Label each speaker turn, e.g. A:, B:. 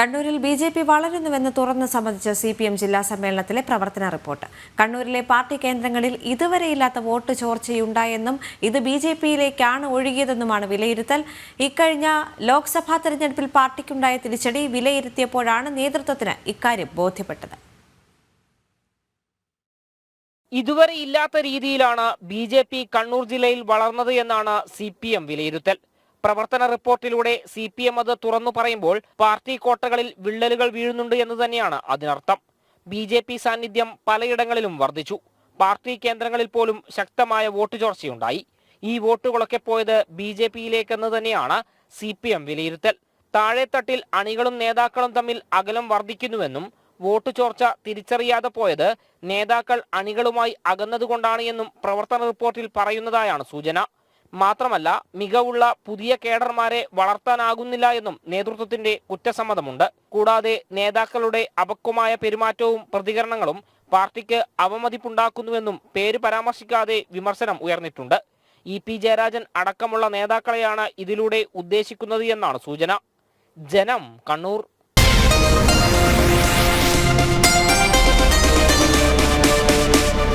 A: കണ്ണൂരിൽ B J P വളരുന്നുവെന്ന് തുറന്ന് സംബന്ധിച്ച സി പി എം ജില്ലാ സമ്മേളനത്തിലെ പ്രവർത്തന റിപ്പോർട്ട്. കണ്ണൂരിലെ പാർട്ടി കേന്ദ്രങ്ങളിൽ ഇതുവരെയില്ലാത്ത വോട്ട് ചോർച്ചയുണ്ടായെന്നും ഇത് ബി ജെ പിയിലേക്കാണ് ഒഴുകിയതെന്നുമാണ് വിലയിരുത്തൽ. ഇക്കഴിഞ്ഞ ലോക്സഭാ തെരഞ്ഞെടുപ്പിൽ പാർട്ടിക്കുണ്ടായ തിരിച്ചടി വിലയിരുത്തിയപ്പോഴാണ് നേതൃത്വത്തിന് ഇക്കാര്യം ബോധ്യപ്പെട്ടത്.
B: ഇതുവരെ ഇല്ലാത്ത രീതിയിലാണ് ബി ജെ പി കണ്ണൂർ ജില്ലയിൽ വളർന്നത് എന്നാണ് സി പി എം വിലയിരുത്തൽ. പ്രവർത്തന റിപ്പോർട്ടിലൂടെ സി പി എം അത് തുറന്നു പറയുമ്പോൾ പാർട്ടി കോട്ടകളിൽ വിള്ളലുകൾ വീഴുന്നുണ്ട് എന്ന് തന്നെയാണ് അതിനർത്ഥം. ബി ജെ പി സാന്നിധ്യം പലയിടങ്ങളിലും വർദ്ധിച്ചു. പാർട്ടി കേന്ദ്രങ്ങളിൽ പോലും ശക്തമായ വോട്ട് ചോർച്ചയുണ്ടായി. ഈ വോട്ടുകളൊക്കെ പോയത് ബി ജെ പിയിലേക്കെന്ന് തന്നെയാണ് സി പി എം വിലയിരുത്തൽ. താഴെത്തട്ടിൽ അണികളും നേതാക്കളും തമ്മിൽ അകലം വർദ്ധിക്കുന്നുവെന്നും വോട്ട് ചോർച്ച തിരിച്ചറിയാതെ പോയത് നേതാക്കൾ അണികളുമായി അകന്നതുകൊണ്ടാണ് എന്നും പ്രവർത്തന റിപ്പോർട്ടിൽ പറയുന്നതായാണ് സൂചന. മാത്രമല്ല മികവുള്ള പുതിയ കേഡർമാരെ വളർത്താനാകുന്നില്ല എന്നും നേതൃത്വത്തിന്റെ കുറ്റസമ്മതമുണ്ട്. കൂടാതെ നേതാക്കളുടെ അപക്വമായ പെരുമാറ്റവും പ്രതികരണങ്ങളും പാർട്ടിക്ക് അവമതിപ്പുണ്ടാക്കുന്നുവെന്നും പേര് പരാമർശിക്കാതെ വിമർശനം ഉയർന്നിട്ടുണ്ട്. ഇ പി ജയരാജൻ അടക്കമുള്ള നേതാക്കളെയാണ് ഇതിലൂടെ ഉദ്ദേശിക്കുന്നത് എന്നാണ് സൂചന. ജനം കണ്ണൂർ.